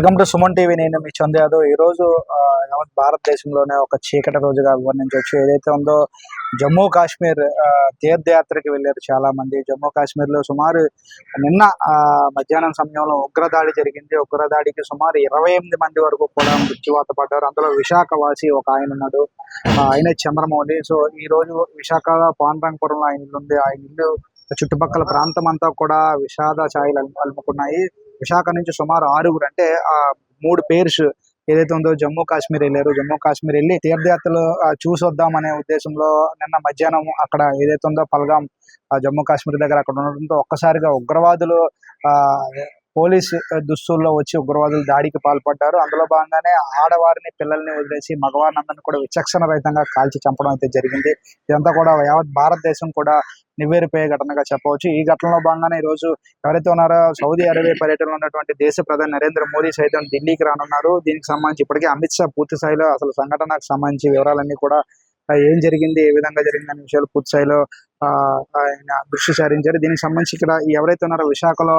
Welcome to Suman TV. నేను మీ చంద్ యాదవ్. ఈ రోజు యావత్ భారతదేశంలోనే ఒక చీకటి రోజుగా వర్ణించవచ్చు. ఏదైతే ఉందో జమ్మూ కాశ్మీర్ ఆ, తీర్థయాత్రకి వెళ్ళారు చాలా మంది జమ్మూ కాశ్మీర్లో సుమారు నిన్న ఆ, మధ్యాహ్నం సమయంలో ఉగ్రదాడి జరిగింది. ఉగ్రదాడికి సుమారు ఇరవై ఎనిమిది మంది వరకు కూడా మృత్యువాత పడ్డారు. అందులో విశాఖ వాసి ఒక ఆయన ఉన్నాడు. ఆయన చంద్రమౌళి. సో ఈ రోజు విశాఖ పాండ్రంగపురంలో ఆయన ఇల్లు ఉంది ఆయన ఇల్లు చుట్టుపక్కల ప్రాంతం అంతా కూడా విషాద ఛాయలు అలు- అలుముకున్నాయి. విశాఖ నుంచి సుమారు ఆరుగురు అంటే ఆ మూడు పేర్స్ ఏదైతే ఉందో జమ్మూ కాశ్మీర్ వెళ్ళారు. జమ్మూ కాశ్మీర్ వెళ్ళి తీర్థయాత్రలు చూసి వద్దాం అనే ఉద్దేశంలో నిన్న మధ్యాహ్నం అక్కడ ఏదైతే ఉందో పల్గాం ఆ, జమ్మూ కాశ్మీర్ దగ్గర అక్కడ ఉండడంతో ఒక్కసారిగా ఉగ్రవాదులు ఆ పోలీస్ దుస్తుల్లో వచ్చి ఉగ్రవాదులు దాడికి పాల్పడ్డారు. అందులో భాగంగానే ఆడవారిని పిల్లల్ని వదిలేసి మగవారిని కూడా విచక్షణ రహితంగా కాల్చి చంపడం అయితే జరిగింది. ఇదంతా కూడా యావత్ భారతదేశం కూడా నివ్వేరిపోయే ఘటనగా చెప్పవచ్చు. ఈ ఘటనలో భాగంగానే ఈ రోజు ఎవరైతే ఉన్నారో సౌదీ అరేబియా పర్యటనలో ఉన్నటువంటి దేశ ప్రధాని నరేంద్ర మోదీ సైతం ఢిల్లీకి రానున్నారు. దీనికి సంబంధించి ఇప్పటికే అమిత్ షా పూర్తి స్థాయిలో అసలు సంఘటనకు సంబంధించి వివరాలన్నీ కూడా ఏం జరిగింది ఏ విధంగా జరిగింది అనే విషయాలు పూర్తి స్థాయిలో ఆయన దృష్టి సారించారు. దీనికి సంబంధించి ఇక్కడ ఎవరైతే ఉన్నారో విశాఖలో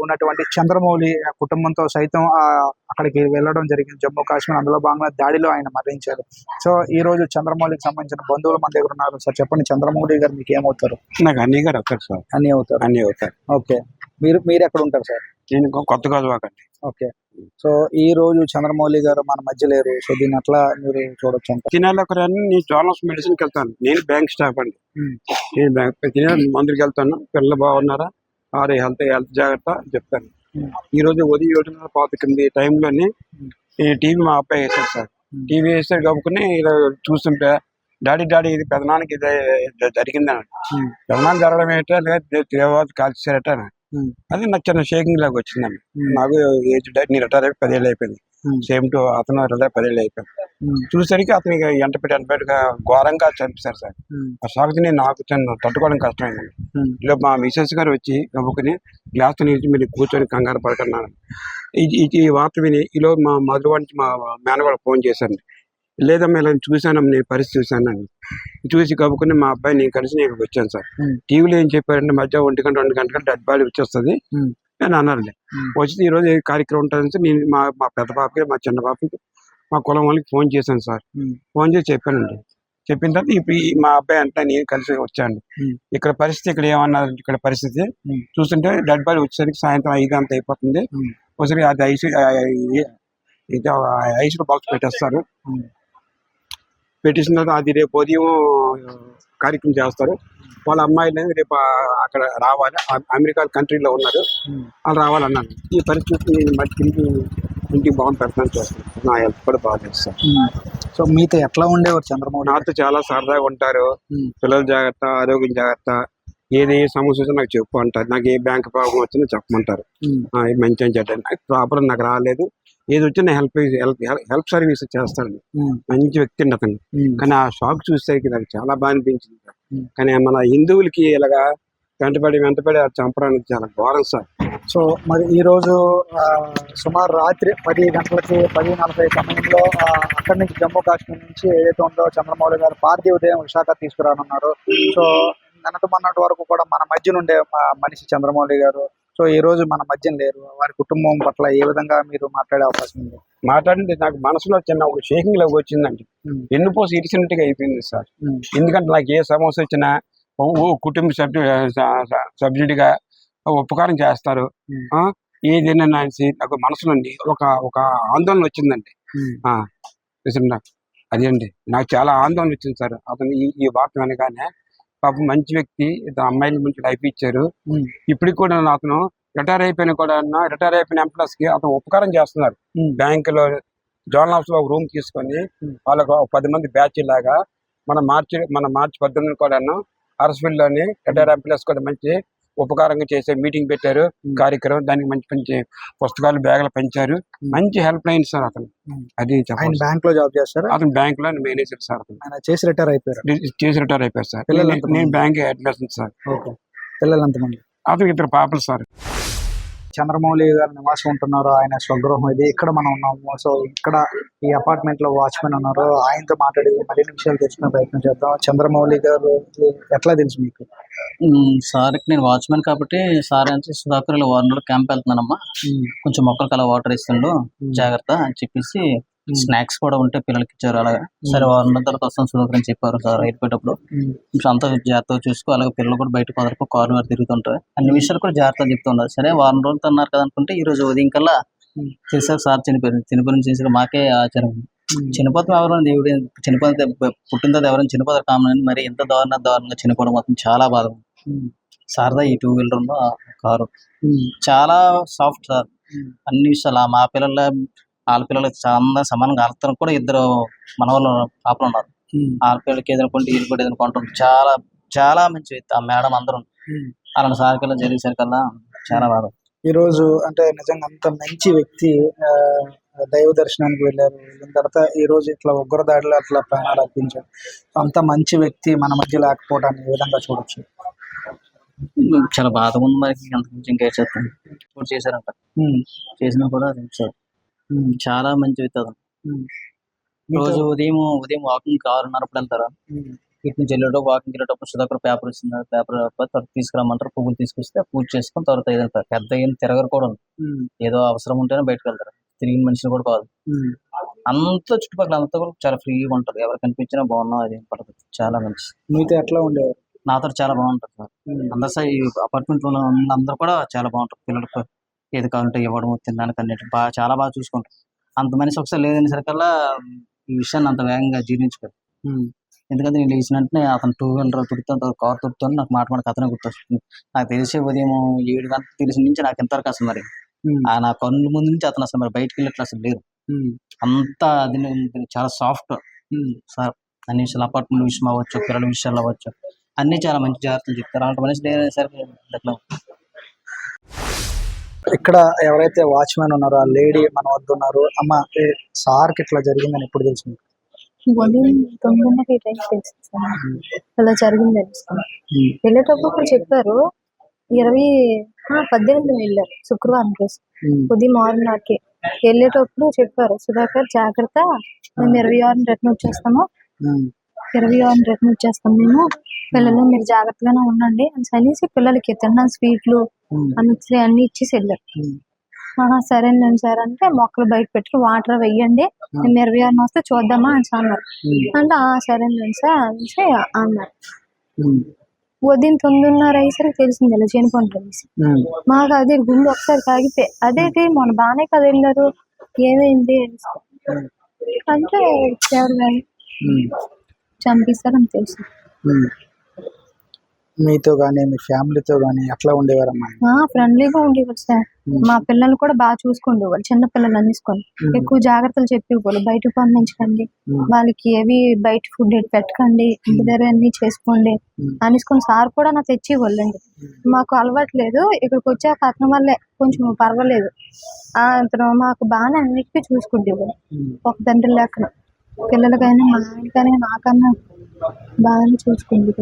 ఉన్నటువంటి చంద్రమౌళి కుటుంబంతో సైతం ఆ అక్కడికి వెళ్ళడం జరిగింది. జమ్మూ కాశ్మీర్ అందులో భాగంగా దాడిలో ఆయన మరణించారు. సో ఈ రోజు చంద్రమౌళికి సంబంధించిన బంధువులు మన దగ్గర ఉన్నారు. సార్ చెప్పండి చంద్రమౌళి గారు మీకు ఏమవుతారు? నాకు అన్ని గారు అవుతారు సార్. అన్ని అవుతారు. అన్ని అవుతారు. ఓకే. మీరు మీరు ఎక్కడ ఉంటారు సార్? నేను కొత్త గాజువాక అండి. ఓకే. సో ఈ రోజు చంద్రమౌళి గారు మన మధ్య లేరు. సో దీన్ని అట్లా మీరు చూడొచ్చు అంట తినాలి ఒక నేను జోనల్స్ మెడిసిన్కి వెళ్తాను. నేను బ్యాంక్ స్టాఫ్ అండి. నేను బ్యాంక్ మందులకి వెళ్తాను. పిల్లలు బాగున్నారా? ఆరు హెల్త్ హెల్త్ జాగ్రత్త చెప్తాను Hmm. ఈ రోజు ఉదయం ఏడున్నర పాతికింది టైంలోని Hmm. ఈ టీవీ మా అబ్బాయి వేశాడు సార్ Hmm. టీవీ వేసాడు కప్పుకుని ఇలా చూస్తుంటే డాడీ డాడీ ఇది పెదనానికి ఇది జరిగిందని Hmm. పెదనాన్ని జరగడం ఏంటో లేదా తీవ్రవాద. Hmm. అది నాకు చిన్న షేకింగ్ లాగా వచ్చిందండి. నాకు ఏజ్ నీ రిటైర్ అయిపోయి పదేళ్ళు అయిపోయింది. సేమ్ టు అతను రిటైర్ పదేళ్ళు అయిపోయింది. ఉమ్, చూసరికి అతనికి ఎంట పెట్టి ఎంట పెట్టిగా ఘోరంగా చంపేశారు సార్. ఆ సాగుతూనే నాకు చిన్న తట్టుకోవడం కష్టమైందండి. ఇలా మా మిసెస్ గారు వచ్చి నవ్వుకుని గ్లాస్ నుంచి మీరు కూర్చొని కంగారు పడుతున్నారు ఈ- వార్త విని ఈలో మా మధువానికి మా మేనవాడు ఫోన్ చేశాను లేదమ్మా ఇలా చూశాను నేను పరిస్థితి చూశానండి చూసి కప్పుకుని మా అబ్బాయి నేను కలిసి నేను వచ్చాను సార్. టీవీలో ఏం చెప్పారంటే మధ్య ఒంటి గంట రెండు గంటలకు డెడ్ బాడీ వచ్చేస్తుంది. నేను అన్నారులే. వచ్చి ఈ రోజు ఏ కార్యక్రమం ఉంటుందని నేను మా మా పెద్ద పాపకి మా చిన్న పాపకి మా కులం వాళ్ళకి ఫోన్ చేశాను సార్ ఫోన్ చేసి చెప్పానండి చెప్పిన తర్వాత ఇప్పుడు ఈ మా అబ్బాయి అంటే నేను కలిసి వచ్చాను. ఇక్కడ పరిస్థితి ఇక్కడ ఏమన్నా ఇక్కడ పరిస్థితి. చూస్తుంటే డెడ్ బాడీ వచ్చేసరికి సాయంత్రం ఐదు అంత అయిపోతుంది. ఒకసారి అది ఐసు ఇది ఐసులో బాక్స్ పెట్టేస్తారు తర్వాత అది రేపు ఉదయం కార్యక్రమం చేస్తారు వాళ్ళ అమ్మాయిలు రేపు అక్కడ రావాలి అమెరికా కంట్రీలో ఉన్నారు. వాళ్ళు రావాలన్నాను ఈ పరిస్థితి నేను మట్టి ఇంటికి ఇంటికి బాగుంది పెడతాను చేస్తాను నా హెల్త్ కూడా బాగా చేస్తాను. సో మీతో ఎట్లా ఉండేవారు గారు? నాతో చాలా సరదాగా ఉంటారు పిల్లల జాగ్రత్త ఆరోగ్యం జాగ్రత్త ఏది సమస్య వచ్చినా నాకు చెప్పు అంటారు. నాకు ఏ బ్యాంక్ ప్రాబ్లం వచ్చినా చెప్పమంటారు. మంచి అని చెప్పండి నాకు ప్రాబ్లం నాకు రాలేదు. ఏది వచ్చినా హెల్ప్ హెల్ప్ హెల్ప్ సర్వీస్ చేస్తాను. మంచి వ్యక్తి అండి అతను. కానీ ఆ షాక్ చూసేసరికి నాకు చాలా బాగా అనిపించింది. కానీ మన హిందువులకి ఇలాగా వెంటపడి వెంటపడి చంపడానికి చాలా ఘోరం సార్. సో మరి ఈ రోజు ఆ, సుమారు రాత్రి పది గంటలకి పది నలభై సమయంలో అక్కడి నుంచి జమ్మూ కాశ్మీర్ నుంచి ఏదైతే ఉందో చంద్రమౌళి గారు పార్థివ ఉదయం విశాఖ తీసుకురానున్నారు. సో నిన్నటి మొన్నటి వరకు కూడా మన మధ్య నుండే మనిషి చంద్రమౌళి గారు. సో ఈ రోజు మన మధ్య లేరు. వారి కుటుంబం పట్ల ఏ విధంగా మీరు మాట్లాడే అవకాశం ఉంది? మాట్లాడింది నాకు మనసులో చిన్న ఒక షేకింగ్ లాగా వచ్చిందండి. వెన్నుపోసి ఇరిసినట్టుగా అయిపోయింది సార్. ఎందుకంటే నాకు ఏ సమస్య వచ్చినా ఓ కుటుంబ సభ్యు సభ్యుడిగా ఉపకారం చేస్తారు. ఏదైనా అనేసి నాకు మనసులో ఒక ఒక ఆందోళన వచ్చిందండి. అదే అండి నాకు చాలా ఆందోళన వచ్చింది సార్. అతను ఈ ఈ వార్త వినగానే పాపం మంచి వ్యక్తి ఇద్దరు అమ్మాయిల మంచి లైఫ్ ఇచ్చారు. ఇప్పటికి కూడా అతను రిటైర్ అయిపోయిన కూడా రిటైర్ అయిపోయిన ఎంప్లాయీస్కి అతను ఉపకారం చేస్తున్నారు. బ్యాంకులో జోనల్ హౌస్లో ఒక రూమ్ తీసుకొని. వాళ్ళకు ఒక పది మంది బ్యాచ్ లాగా మన మార్చి మన మార్చి పద్దెనిమిది కూడాను అరసవిల్లోని రిటైర్ ఎంప్లాయీస్ కూడా మంచి ఉపకారంగా చేసే మీటింగ్ పెట్టారు. కార్యక్రమం దానికి మంచి మంచి పుస్తకాలు బ్యాగులు పెంచారు. మంచి హెల్ప్ లైన్ సార్ అతను. అది ఆయన బ్యాంక్లో జాబ్ చేస్తారా? అతను బ్యాంక్లో మేనేజర్ సార్ అతను. చేసి రిటైర్ అయిపోయారు? చేసి రిటైర్ అయిపోయారు సార్. నేను- బ్యాంక్ అడ్మిషన్ సార్. ఓకే. పిల్లలు ఎంతమంది? అతనికి ఇద్దరు పాపలు సార్. చంద్రమౌళి గారు నివాసం ఉంటున్నారు ఆయన స్వగృహం ఇది. ఇక్కడ మనం ఉన్నాము. సో ఇక్కడ ఈ అపార్ట్మెంట్లో వాచ్మెన్ ఉన్నారు. ఆయనతో మాట్లాడి మరిన్ని విషయాలు తెలుసుకునే ప్రయత్నం చేద్దాం. చంద్రమౌళి గారు ఎట్లా తెలుసు మీకు. సార్కి నేను వాచ్మెన్ కాబట్టి సార్ అంటే సుధాకర్ ఇలా వారం రోజులు క్యాంప్ వెళ్తున్నానమ్మా కొంచెం మొక్కలకి అలా వాటర్ ఇస్తుండు. జాగ్రత్త అని చెప్పేసి స్నాక్స్ కూడా ఉంటే పిల్లలకి ఇచ్చారు అలాగా. సరే వారం తర్వాత వస్తాం సుధాకర్ అని చెప్పారు సార్ అయిపోయేటప్పుడు కొంచెం అంతా జాగ్రత్తగా చూసుకో అలాగే పిల్లలు కూడా బయట కుదరకు కారు మీద తిరుగుతుంటారు. అన్ని విషయాలు కూడా జాగ్రత్తగా చెప్తున్నారు. సరే వారం రోజులు అన్నారు కదా అనుకుంటే ఈ రోజు ఉదయం కల్లా. తెలిసాక సార్ చనిపోయారు. చనిపోయిన చేసి మాకే ఆచారం. చనిపోతాం ఎవరు దేవుడు చనిపోతే పుట్టిన తర్వాత ఎవరైనా చనిపోతారు కామన్ అని మరి ఎంత దారుణ దారుణంగా చనిపోవడం మాత్రం చాలా బాధ. సారదా ఈ టూ వీలర్ ఉన్న కారు. చాలా సాఫ్ట్ సార్. అన్ని విషయాలు మా పిల్లల వాళ్ళ పిల్లలకి చాలా సమానంగా అర్థం కూడా ఇద్దరు మన వాళ్ళు పాపలు ఉన్నారు. వాళ్ళ పిల్లలకి ఏదైనా కొంటే వీళ్ళు కూడా ఏదైనా చాలా చాలా మంచి ఆ మేడం అందరం. అలాంటి సారికల్లా జరిగేసరికల్లా చాలా బాధ. ఈ రోజు అంటే నిజంగా అంత మంచి వ్యక్తి ఆ, దైవ దర్శనానికి వెళ్ళారు. వెళ్ళిన తర్వాత ఈ రోజు ఇట్లా ఉగ్రదాడిలో అట్లా ప్రాణాలు అర్పించారు. అంత మంచి వ్యక్తి మన మధ్య లేకపోవడాన్ని ఏ విధంగా చూడొచ్చు? చాలా బాధగా ఉంది మరి. ఇంకా చేస్తాను చేశారంట. చేసినా కూడా సార్. చాలా మంచి ఉమ్. రోజు ఉదయం ఉదయం వాకింగ్ ఆరున్నరప్పుడు వెళ్తారు? ఇటు నుంచి వెళ్ళేటప్పుడు వాకింగ్ వెళ్ళేటప్పుడు సుధాకర్ పేపర్ ఇస్తుంది పేపర్ తర్వాత తీసుకురమ్మంటారు. పువ్వులు తీసుకొస్తే పూజ చేసుకొని తర్వాత ఏదంతా పెద్ద ఏం తిరగరు కూడా. ఏదో అవసరం ఉంటేనే బయటకు వెళ్తారు. తిరిగిన మనుషులు కూడా కాదు. అంత చుట్టుపక్కల అంతా కూడా చాలా ఫ్రీగా ఉంటారు. ఎవరు కనిపించినా బాగున్నాం అది ఏం పడదు. చాలా మంచి మీతో ఎట్లా ఉండేవారు? నాతో చాలా బాగుంటారు సార్ అందరూ సార్ ఈ అపార్ట్మెంట్లో అందరూ కూడా చాలా బాగుంటారు. పిల్లలకు ఏది కావాలంటే ఇవ్వడం తినడానికి అన్నిటి బాగా చాలా బాగా చూసుకుంటారు అంత మనిషి ఒకసారి లేదని సరికల్లా ఈ విషయాన్ని అంత వేగంగా జీర్ణించుకోరు. ఎందుకంటే నేను లేచిన వెంటనే అతను టూ వీలర్ తుడుతాను కార్ తుడుతాను నాకు మాట మాట కథనే గుర్తొస్తుంది. నాకు తెలిసే ఉదయం ఏడు గంటలకు తెలిసిన నుంచి నాకు ఎంతవరకు అసలు మరి ఆ నా కన్నుల ముందు నుంచి అతను అసలు మరి బయటికి వెళ్ళట్లు అసలు లేదు. అంతా అది చాలా సాఫ్ట్. సార్ అన్ని విషయాలు అపార్ట్మెంట్ విషయం అవ్వచ్చు పిల్లల విషయాలు అవ్వచ్చు అన్ని చాలా మంచి జాగ్రత్తలు చెప్తారు. అలాంటి మనిషి అట్లా ఇక్కడ ఎవరైతే వాచ్మెన్ ఉన్నారో ఆ లేడీ మన వద్ద ఉన్నారు అమ్మ ఏ సార్కి ఇట్లా జరిగిందని ఎప్పుడు తెలుసు మీకు? ఉదయం తొమ్మిదిన్నర ఈ టైం తెలిసింది సార్ అలా జరిగింది తెలుసుకున్నాం వెళ్ళేటప్పుడు చెప్పారు ఇరవై పద్దెనిమిది వెళ్ళారు శుక్రవారం రోజు. ఉదయం ఆరున్నరకి వెళ్ళేటప్పుడు చెప్పారు సుధాకర్ జాగ్రత్త మేము ఇరవై ఆరుని రిటర్న్ వచ్చేస్తాము. ఇరవై ఆరుని రిటర్న్ వచ్చేస్తాం మేము. పిల్లలు మీరు జాగ్రత్తగానే ఉండండి అని అనేసి పిల్లలకి తిన్న స్వీట్లు మిక్సీ అన్ని ఇచ్చేసి వెళ్ళారు. ఆహా, సరేనండి సార్ అంటే మొక్కలు బయట పెట్టి వాటర్ వెయ్యండి ఇరవై ఆరున వస్తే చూద్దామా అని అన్నారు. అంటే "ఆ, సరేనండి సార్ అనేసి అన్నారు. ఉదయం తొమ్మిదిన్నర అయ్యేసరికి తెలిసింది ఇలా చనిపోండి అనేసి. మాకు అదే గుండె ఒకసారి తాగిపోయి అదేంటి మొన్న బాగానే కదా వెళ్ళారు ఏమైంది. అంటే కానీ ఉమ్, చంపేశారని తెలుసు. మీతో కానీ మీ ఫ్యామిలీతో కానీ ఎట్లా ఉండేవారమ్మా? ఫ్రెండ్లీగా ఉండేవారు సార్. మా పిల్లలు కూడా బాగా చూసుకుండేవాళ్ళు చిన్న పిల్లలు అనేసుకొని ఎక్కువ జాగ్రత్తలు చెప్పేవాళ్ళు బయటకు పంపించకండి వాళ్ళకి ఏవి బయట ఫుడ్ పెట్టకండి ఇంటి దగ్గర అన్ని చేసుకోండి అనేసుకొని సార్ కూడా నాకు తెచ్చేవాళ్ళండి. మాకు అలవాటు లేదు ఇక్కడికి వచ్చాక అతని వల్లే కొంచెం పర్వాలేదు. ఆ, అతను మాకు బాగానే అన్నిటికీ చూసుకుంటేవాళ్ళు ఒక తండ్రి లెక్కన పిల్లలకైనా మా ఆయనకైనా నాకన్నా బాగానే చూసుకుంది